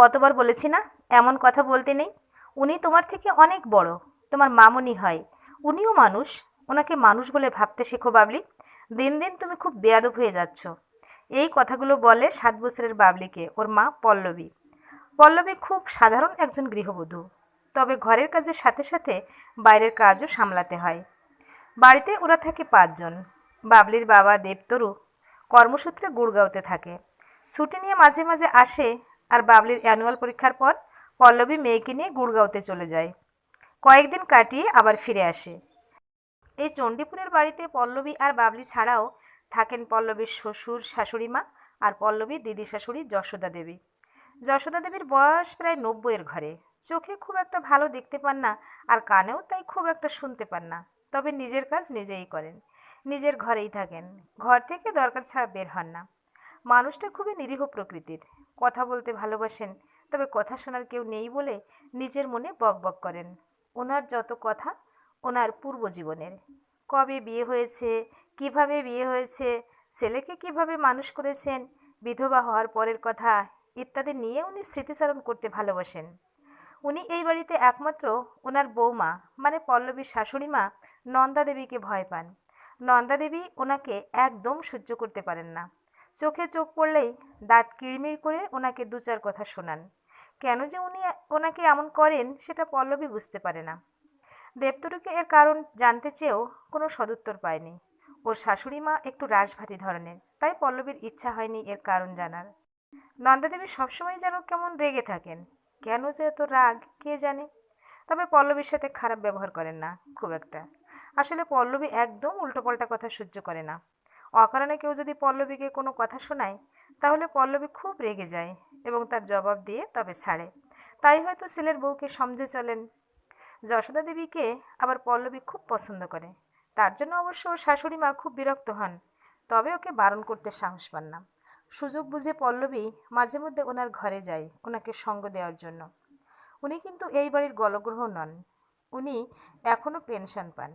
কতবার বলেছি না? এমন কথা বলতে নেই। উনি তোমার থেকে অনেক বড়। তোমার মামনি হয়। উনিও মানুষ। ওনাকে মানুষ বলে ভাবতে শেখো বাবলি। দিন দিন তুমি খুব বেয়াদব হয়ে যাচ্ছ। এই কথাগুলো বলে সাত বছরের বাবলিকে, ওর মা পল্লবী। পল্লবী খুব সাধারণ একজন গৃহবধূ। তবে ঘরের কাজের সাথে সাথে বাইরের কাজও সামলাতে হয়। বাড়িতে ওরা থাকে পাঁচজন। বাবলির বাবা দেবতরু কর্মসূত্রে গুড়গাঁওতে থাকে। ছুটি নিয়ে মাঝে মাঝে আসে আর বাবলির অ্যানুয়াল পরীক্ষার পর পল্লবী মেয়েকে নিয়ে গুড়গাঁওতে চলে যায়। কয়েকদিন কাটিয়ে আবার ফিরে আসে। এই চণ্ডীপুরের বাড়িতে পল্লবী আর বাবলি ছাড়াও থাকেন পল্লবীর শ্বশুর, শাশুড়ি মা আর পল্লবীর দিদি শাশুড়ি যশোদা দেবী। যশোদা দেবীর বয়স প্রায় নব্বইয়ের ঘরে। চোখে খুব একটা ভালো দেখতে পান না আর কানেও তাই খুব একটা শুনতে পান না। তবে নিজের কাজ নিজেই করেন। নিজের ঘরেই থাকেন। ঘর থেকে দরকার ছাড়া বের হন না। মানুষটা খুবই নিরীহ প্রকৃতির। কথা বলতে ভালোবাসেন, তবে কথা শোনার কেউ নেই বলে নিজের মনে বক বক করেন। ওনার যত কথা, ওনার পূর্ব জীবনের। কবে বিয়ে হয়েছে, কীভাবে বিয়ে হয়েছে, ছেলেকে কীভাবে মানুষ করেছেন, বিধবা হওয়ার পরের কথা ইত্যাদি নিয়ে উনি স্মৃতিচারণ করতে ভালোবাসেন। উনি এই বাড়িতে একমাত্র ওনার বৌমা মানে পল্লবীর শাশুড়ি মা, নন্দা দেবীকে ভয় পান। নন্দা দেবী ওনাকে একদম সহ্য করতে পারেন না। চোখে চোখ পড়লেই দাঁত কিড়মিড় করে ওনাকে দু চার কথা শোনান। কেন যে উনি ওনাকে এমন করেন সেটা পল্লবী বুঝতে পারে না। দেবতরুকে এর কারণ জানতে চেয়েও কোনো সদুত্তর পায়নি। ওর শাশুড়ি মা একটু রাশভারী ধরনের, তাই পল্লবীর ইচ্ছা হয়নি এর কারণ জানার। নন্দাদেবী সবসময় যেন কেমন রেগে থাকেন। কেন যে এত রাগ, কে জানে? তবে পল্লবীর সাথে খারাপ ব্যবহার করেন না, খুব একটা। আসলে পল্লবী একদম উল্টোপাল্টা কথা সহ্য করে না। অকারণে কেউ যদি পল্লবীকে কোনো কথা শোনায়, তাহলে পল্লবী খুব রেগে যায় এবং তার জবাব দিয়ে তবে ছাড়ে। তাই হয়তো ছেলের বউকে সমঝে চলেন। যশোদা দেবীকে আবার পল্লবী খুব পছন্দ করে। তার জন্য অবশ্য ওর শাশুড়ি মা খুব বিরক্ত হন, তবে ওকে বারণ করতে সাহস পান না। সুযোগ বুঝে পল্লবী মাঝে মধ্যে ওনার ঘরে যায় ওনাকে সঙ্গ দেওয়ার জন্য। উনি কিন্তু এই বাড়ির গলগ্রহ নন। উনি এখনও পেনশন পান।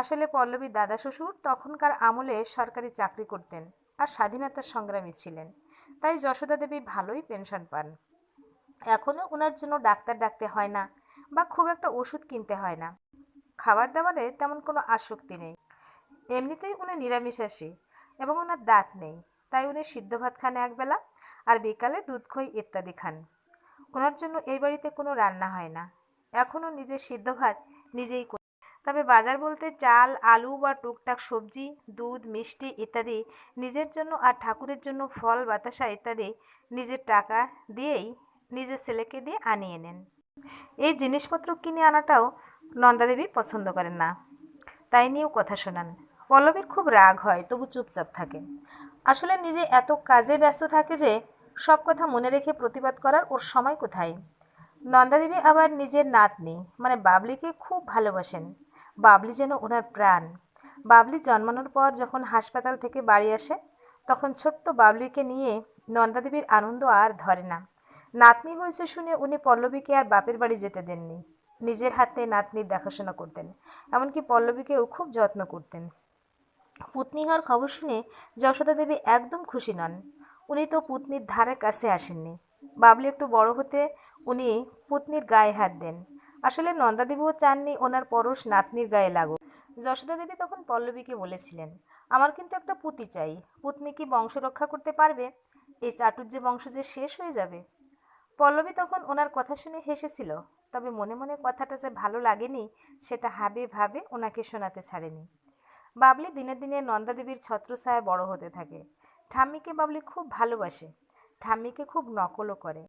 আসলে পল্লবী দাদা শ্বশুর তখনকার আমলে সরকারি চাকরি করতেন আর স্বাধীনতার সংগ্রামী ছিলেন। তাই যশোদা দেবী ভালোই পেনশন পান। এখনও ওনার জন্য ডাক্তার ডাকতে হয় না বা খুব একটা ওষুধ কিনতে হয় না। খাবার দাবারে তেমন কোনো আসক্তি নেই। এমনিতেই উনি নিরামিষাশী এবং ওনার দাঁত নেই। তাই উনি সিদ্ধ ভাত খান একবেলা আর বিকালে দুধ, খই ইত্যাদি খান। ওনার জন্য এই বাড়িতে কোনো রান্না হয় না। এখনও নিজের সিদ্ধ ভাত নিজেই তবে বাজার বলতে চাল, আলু বা টুকটাক সবজি, দুধ, মিষ্টি ইত্যাদি নিজের জন্য আর ঠাকুরের জন্য ফল, বাতাসা ইত্যাদি নিজের টাকা দিয়েই নিজের ছেলেকে দিয়ে আনিয়ে নেন। এই জিনিসপত্র কিনে আনাটাও নন্দাদেবী পছন্দ করেন না। তাই নিয়েও কথা শোনান। পল্লবীর খুব রাগ হয়, তবু চুপচাপ থাকে। আসলে নিজে এত কাজে ব্যস্ত থাকে যে সব কথা মনে রেখে প্রতিবাদ করার ওর সময় কোথায়? নন্দাদেবী আবার নিজের নাতনি মানে বাবলিকে খুব ভালোবাসেন। বাবলি যেন ওনার প্রাণ। বাবলি জন্মানোর পর যখন হাসপাতাল থেকে বাড়ি আসে, তখন ছোট্ট বাবলিকে নিয়ে নন্দাদেবীর আনন্দ আর ধরে না। নাতনি হয়েছে শুনে উনি পল্লবীকে আর বাপের বাড়ি যেতে দেননি। নিজের হাতে নাতনির দেখাশোনা করতেন, এমনকি পল্লবীকেও খুব যত্ন করতেন। পুতনি হওয়ার খবর শুনে যশোদা দেবী একদম খুশি নন। উনি তো পুতনির ধারে কাছে আসেননি। বাবলি একটু বড় হতে উনি পুতনির গায়ে হাত দেন। আসলে নন্দাদেবীও চাননি ওনার পরশ নাতনির গায়ে লাগুক। যশোদা দেবী তখন পল্লবীকে বলেছিলেন, আমার কিন্তু একটা পুতি চাই। পুতনি কি বংশ রক্ষা করতে পারবে? এই চাটুর্য বংশ যে শেষ হয়ে যাবে? পল্লবী তখন ওনার কথা শুনে হেসেছিল, তবে মনে মনে কথাটা যে ভালো লাগেনি, সেটা হাবে ভাবে ওনাকে শোনাতে ছাড়েনি। বাবলি দিনে দিনে নন্দাদেবীর ছত্রছায়া বড় হতে থাকে। ঠাম্মিকে বাবলি খুব ভালোবাসে। ঠাম্মিকে খুব নকলও করে।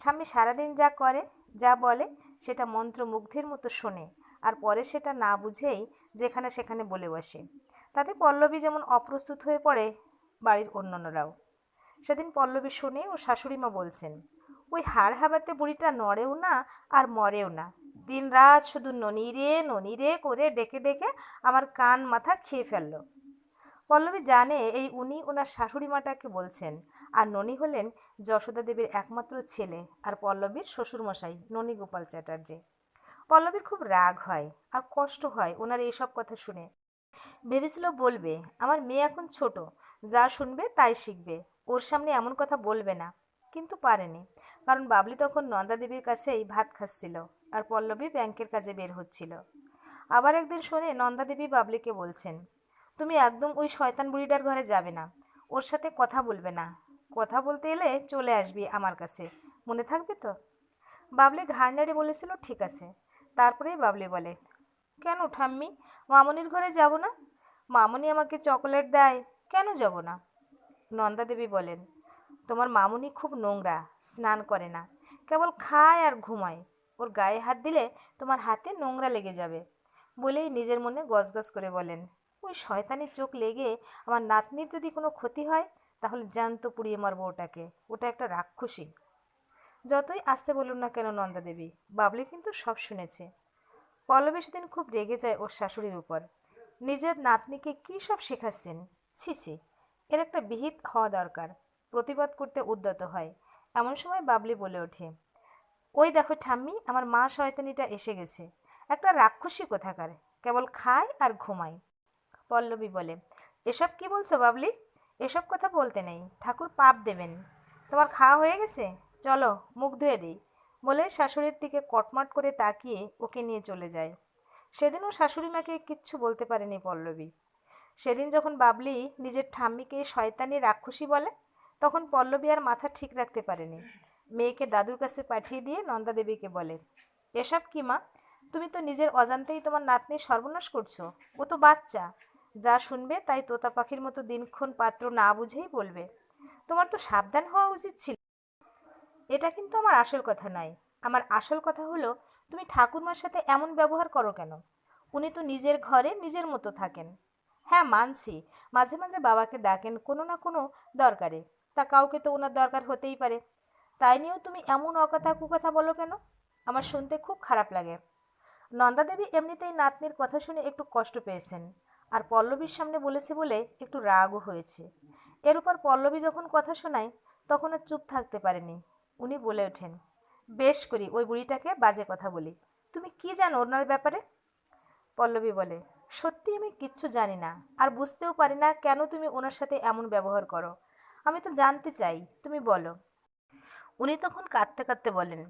ঠাম্মি সারাদিন যা করে যা বলে সেটা মন্ত্রমুগ্ধের মতো শোনে আর পরে সেটা না বুঝেই যেখানে সেখানে বলে বসে। তাতে পল্লবী যেমন অপ্রস্তুত হয়ে পড়ে বাড়ির অন্যান্যরাও। সেদিন পল্লবী শুনে ও শাশুড়িমা বলছেন, ওই হাড় হাবাতে বুড়িটা নড়েও না আর মরেও না। দিন রাত শুধু ননিরে ননিরে করে ডেকে ডেকে আমার কান মাথা খেয়ে ফেলল। পল্লবী জানে এই উনি ওনার শাশুড়ি মাটাকে বলছেন। আর ননি হলেন যশোদা দেবীর একমাত্র ছেলে আর পল্লবীর শ্বশুরমশাই ননী গোপাল চ্যাটার্জি। পল্লবীর খুব রাগ হয় আর কষ্ট হয় ওনার এইসব কথা শুনে। ভেবেছিল বলবে, আমার মেয়ে এখন ছোট, যা শুনবে তাই শিখবে, ওর সামনে এমন কথা বলবে না। কিন্তু পারেনি, কারণ বাবলি তখন নন্দা দেবীর কাছেই ভাত খাচ্ছিল আর পল্লবী ব্যাংকের কাজে বের হচ্ছিল। আবার একদিন শুনে নন্দা দেবী বাবলিকে বলছেন তুমি একদম ওই শয়তান বুড়িটার ঘরে যাবে না। ওর সাথে কথা বলবে না। কথা বলতে এলে চলে আসবি আমার কাছে। মনে থাকবে তো? বাবলি ঘাড় নেড়ে বলেছিল, ঠিক আছে। তারপরেই বাবলি বলে, কেন ঠাম্মি? মামনির ঘরে যাব না? মামনি আমাকে চকোলেট দেয়, কেন যাব না? নন্দা দেবী বলেন, তোমার মামুনি খুব নোংরা, স্নান করে না। কেবল খায় আর ঘুমায়। ওর গায়ে হাত দিলে তোমার হাতে নোংরা লেগে যাবে। বলেই নিজের মনে গজগজ করে বলেন ওই শয়তানির চোখ লেগে আমার নাতনির যদি কোনো ক্ষতি হয়, তাহলে জ্যান্ত পুড়িয়ে মারবো ওটাকে। ওটা একটা রাক্ষসী। যতই আসতে বলুন না কেন নন্দা দেবী, বাবলি কিন্তু সব শুনেছে। পল্লবী সেদিন খুব রেগে যায় ওর শাশুড়ির উপর। নিজের নাতনিকে কী সব শেখাচ্ছেন? ছি ছি, এর একটা বিহিত হওয়া দরকার, প্রতিবাদ করতে উদ্যত হয়, এমন সময় বাবলি বলে ওঠে, ওই দেখো ঠাম্মি, আমার মা শয়তানিটা এসে গেছে। একটা রাক্ষসী কোথাকার, কেবল খায় আর ঘুমায়। পল্লবী বলে, এসব কি বলছো বাবলি? এসব কথা বলতে নেই। ঠাকুর পাপ দেবেন। তোমার খাওয়া হয়ে গেছে? চলো, মুখ ধুয়ে দিই। বলে শাশুড়ির দিকে কটমট করে তাকিয়ে ওকে নিয়ে চলে যায়। সেদিনও শাশুড়ি মাকে কিচ্ছু বলতে পারেনি পল্লবী। সেদিন যখন বাবলি নিজের ঠাম্মিকে শয়তানি রাক্ষসী বলে, তখন পল্লবী আর মাথা ঠিক রাখতে পারেনি। মেয়েকে দাদুর কাছে পাঠিয়ে দিয়ে নন্দা দেবীকে বলে, এসব কি মা? তুমি তো নিজের অজান্তেই তোমার নাতনির সর্বনাশ করছ। ও তো বাচ্চা। যা শুনবে তাই তোতা পাখির মতো দিনক্ষণ পাত্র না বুঝেই বলবে, তোমার তো সাবধান হওয়া উচিত ছিল। এটা কিন্তু আমার আসল কথা নয়। আমার আসল কথা হলো, তুমি ঠাকুরমার সাথে এমন ব্যবহার করো কেন? উনি তো নিজের ঘরে নিজের মতো থাকেন। হ্যাঁ মানছি, মাঝে মাঝে বাবাকে ডাকেন কোনো না কোনো দরকারে। তা কাউকে তো ওনার দরকার হতেই পারে। তাই নিয়েও তুমি এমন অকথা কুকথা বলো কেন? আমার শুনতে খুব খারাপ লাগে। নন্দাদেবী এমনিতেই নাতনির কথা শুনে একটু কষ্ট পেয়েছেন। আর পল্লবীর সামনে বলেছে বলে একটু রাগও হয়েছে। এর উপর পল্লবী যখন কথা শোনায়, তখন আর চুপ থাকতে পারেনি। উনি বলে ওঠেন, বেশ করি, ওই বুড়িটাকে বাজে কথা বলি। তুমি কি জানো ওনার ব্যাপারে? পল্লবী বলে, সত্যি আমি কিচ্ছু জানি না, আর বুঝতেও পারি না কেন তুমি ওনার সাথে এমন ব্যবহার করো। আমি তো জানতে চাই, তুমি বলো। উনি তখন কাঁদতে কাঁদতে বলেন,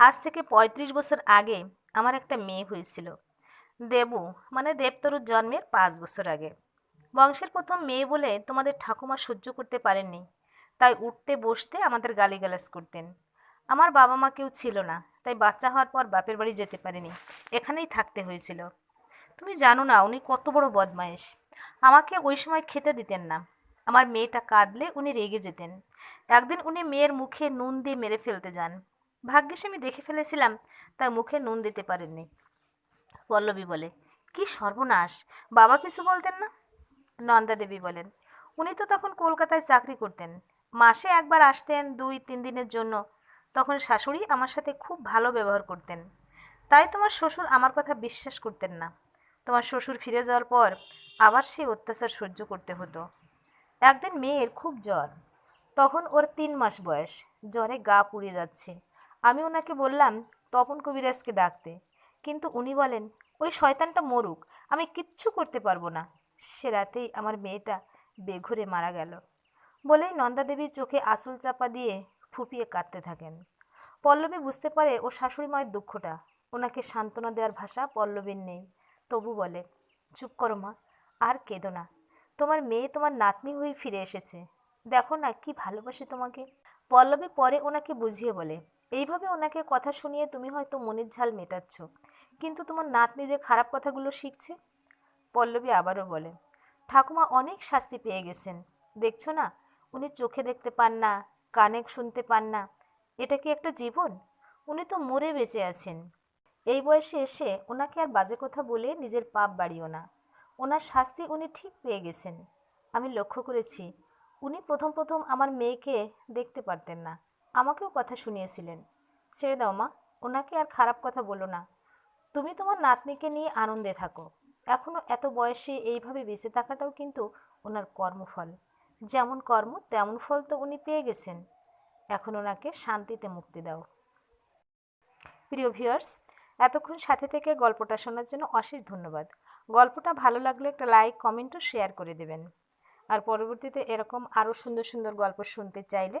আজ থেকে পঁয়ত্রিশ বছর আগে আমার একটা মেয়ে হয়েছিল। দেবু মানে দেবতরুর জন্মের পাঁচ বছর আগে। বংশের প্রথম মেয়ে বলে তোমাদের ঠাকুমা সহ্য করতে পারেননি। তাই উঠতে বসতে আমাদের গালিগালাজ করতেন। আমার বাবা মা কেউ ছিল না, তাই বাচ্চা হওয়ার পর বাপের বাড়ি যেতে পারিনি। এখানেই থাকতে হয়েছিল। তুমি জানো না, উনি কত বড় বদমাইশ আমাকে ওই সময় খেতে দিতেন না। আমার মেয়েটা কাঁদলে উনি রেগে যেতেন। একদিন উনি মেয়ের মুখে নুন দিয়ে মেরে ফেলতে যান। ভাগ্যিস আমি দেখে ফেলেছিলাম, তাই মুখে নুন দিতে পারেননি। পল্লবী বলে, কি সর্বনাশ, বাবা কিছু বলতেন না? নন্দা দেবী বলেন, উনি তো তখন কলকাতায় চাকরি করতেন, মাসে একবার আসতেন দুই, তিন দিনের জন্য। তখন শাশুড়ি আমার সাথে খুব ভালো ব্যবহার করতেন। তাই তোমার শ্বশুর আমার কথা বিশ্বাস করতেন না। তোমার শ্বশুর ফিরে যাওয়ার পর আবার সেই অত্যাচার সহ্য করতে হতো। একদিন মেয়ের খুব জ্বর। তখন ওর তিন মাস বয়স। জ্বরে গা পুড়ে যাচ্ছে। আমি ওনাকে বললাম, তপন কবিরাজকে ডাকতে। কিন্তু উনি বলেন, ওই শয়তানটা মরুক, আমি কিচ্ছু করতে পারব না। সে রাতেই আমার মেয়েটা বেঘরে মারা গেল বলেই নন্দাদেবী চোখে আঁচল চাপা দিয়ে ফুপিয়ে কাঁদতে থাকেন। পল্লবী বুঝতে পারে ও শাশুড়ি মায়ের দুঃখটা, ওনাকে সান্ত্বনা দেওয়ার ভাষা পল্লবীর নেই। তবু বলে, চুপ করো মা, আর কেঁদো না। তোমার মেয়ে তোমার নাতনি হয়ে ফিরে এসেছে। দেখো না কি ভালোবাসে তোমাকে। পল্লবী পরে ওনাকে বুঝিয়ে বলে এইভাবে ওনাকে কথা শুনিয়ে তুমি হয়তো মনের ঝাল মেটাচ্ছ। কিন্তু তোমার নাতনি যে খারাপ কথাগুলো শিখছে? পল্লবী আবারও বলে, ঠাকুমা অনেক শাস্তি পেয়ে গেছেন। দেখছ না, উনি চোখে দেখতে পান না, কানে শুনতে পান না। এটা কি একটা জীবন? উনি তো মরে বেঁচে আছেন। এই বয়সে এসে ওনাকে আর বাজে কথা বলে নিজের পাপ বাড়িও না। ওনার শাস্তি উনি ঠিক পেয়ে গেছেন। আমি লক্ষ্য করেছি, উনি প্রথম প্রথম আমার মেয়েকে দেখতে পারতেন না। আমাকেও কথা শুনিয়েছিলেন। ছেড়ে দাও মা, ওনাকে আর খারাপ কথা বলো না। তুমি তোমার নাতনিকে নিয়ে আনন্দে থাকো। এখনও এত বয়সে এইভাবে বেঁচে থাকাটাও কিন্তু ওনার কর্মফল। যেমন কর্ম, তেমন ফল তো উনি পেয়ে গেছেন। এখন ওনাকে শান্তিতে মুক্তি দাও। প্রিয় ভিউয়ার্স, এতক্ষণ সাথে থেকে গল্পটা শোনার জন্য অশেষ ধন্যবাদ। গল্পটা ভালো লাগলে একটা লাইক, কমেন্ট ও শেয়ার করে দেবেন। আর পরবর্তীতে এরকম আরও সুন্দর সুন্দর গল্প শুনতে চাইলে